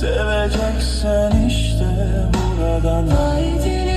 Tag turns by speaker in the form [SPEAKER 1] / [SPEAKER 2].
[SPEAKER 1] Seveceksen işte buradan.
[SPEAKER 2] Vay